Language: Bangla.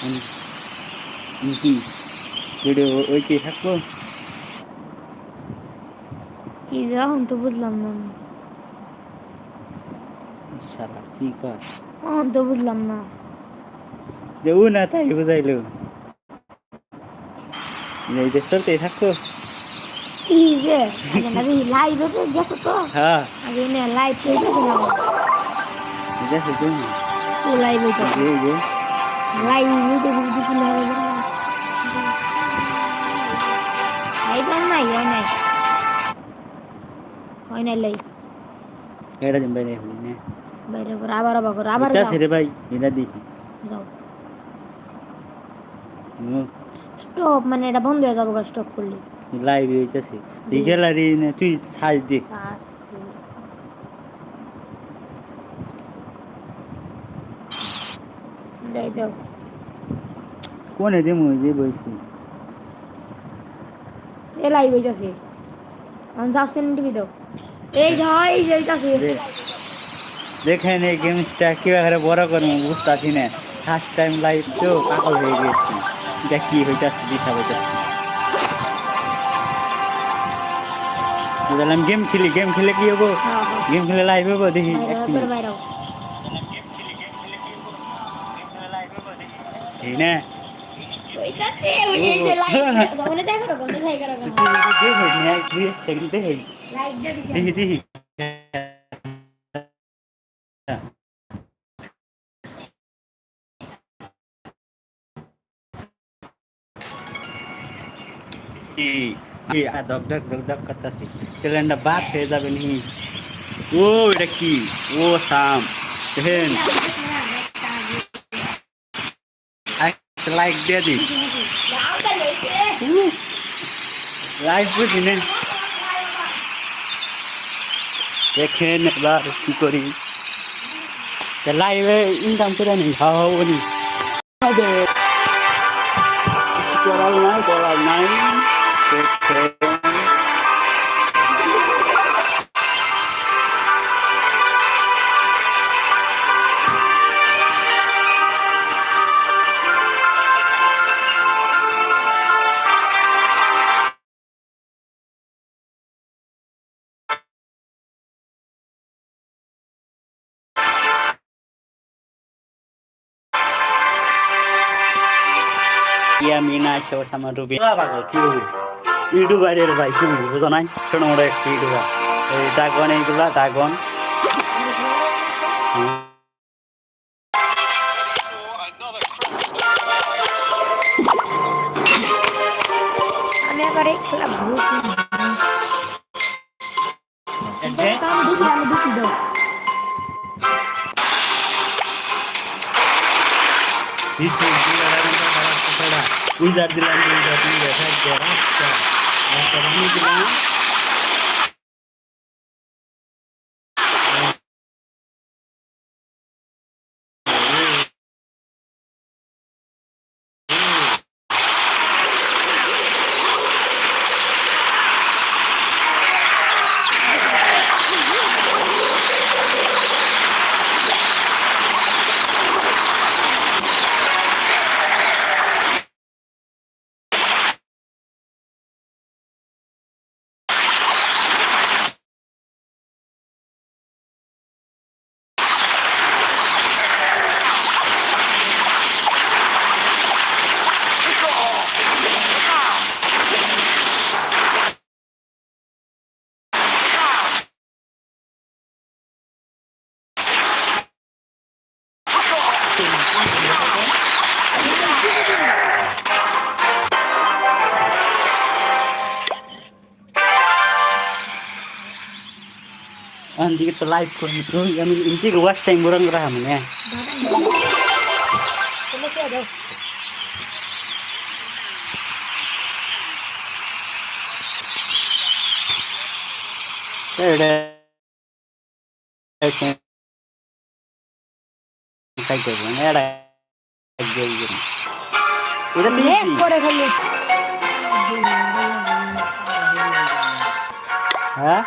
আমি কি ভিডিও ওইটি থাকবো কি যে এখন তো বুঝলাম না আমি শালা কি কর এখন তো বুঝলাম না দেবো না তাই বুঝাইলো এই যে চলতেই থাকবো কি যে আগে না দেখি লাইভে তো গেছো তো হ্যাঁ আগে না লাইভ তো গেছো না ঠিক আছে তুমি ও লাইভ হইতো এই লাইভ ইউটিউবে যদি শুনে হবে লাইভ আর নাই হয় নাই। হয় নাই লাইভ এটা দিন বাইরে হলি না। বাইরে করে আবার আবার করে আবার যাও। ছেড়ে ভাই এটা দেখি যাও। স্টপ মানে এটা বন্ধ হয়ে যাব স্টপ করলে। লাইভ হইতেছে। তুই গ্যালারি তুই সাজ দে। কোনে দেবো যে বলছি এ লাইভ হইতাছে আমি যাচ্ছেন টিভি দাও এই যে এই যে হইতাছে দে- দেখেন এই গেমসটা কীভাবে বড় করব বুঝতেছি না। ফার্স্ট টাইম লাইভ তো পাগল হয়ে গেছি। এটা কি হইতেছে দিশা হইতেছে গেম খেলি গেম খেলে কি হব? হ্যাঁ হ্যাঁ। গেম খেলে লাইভ হব দেখি দেখি লাইভ দিয়ে দিছে। দেখি দেখি করতেছি। চ্যালেঞ্জটা বাদ হয়ে যাবে নি। ও এটা কি? ও সাম। দেখেন। লাইক দিয়ে দিস লাইক বুঝি না দেখেন এবার কি করি লাইভে ইনকাম করে নি খাওয়া বলি কিছু করার নাই বলার নাই দেখেন ইয়া মিনা সব সামান রুবি পাগল কি হবি ইউটিউবারের ভাই কি হবি বুঝো নাই ছোট মোটো একটা ইউটিউবার এই ড্রাগন এইগুলা ড্রাগন আমি একবার এই খেলা ভুলছি কাম ঢুকি Wizard Dilan Wizard Wizard Jarak Masterami Dilan 안 되겠다 라이프 그럼 여기 인지가 왔다 이 뭐란 거라 하면 해. 그래. Ada kayak gitu udah late tinggi করে খালি hah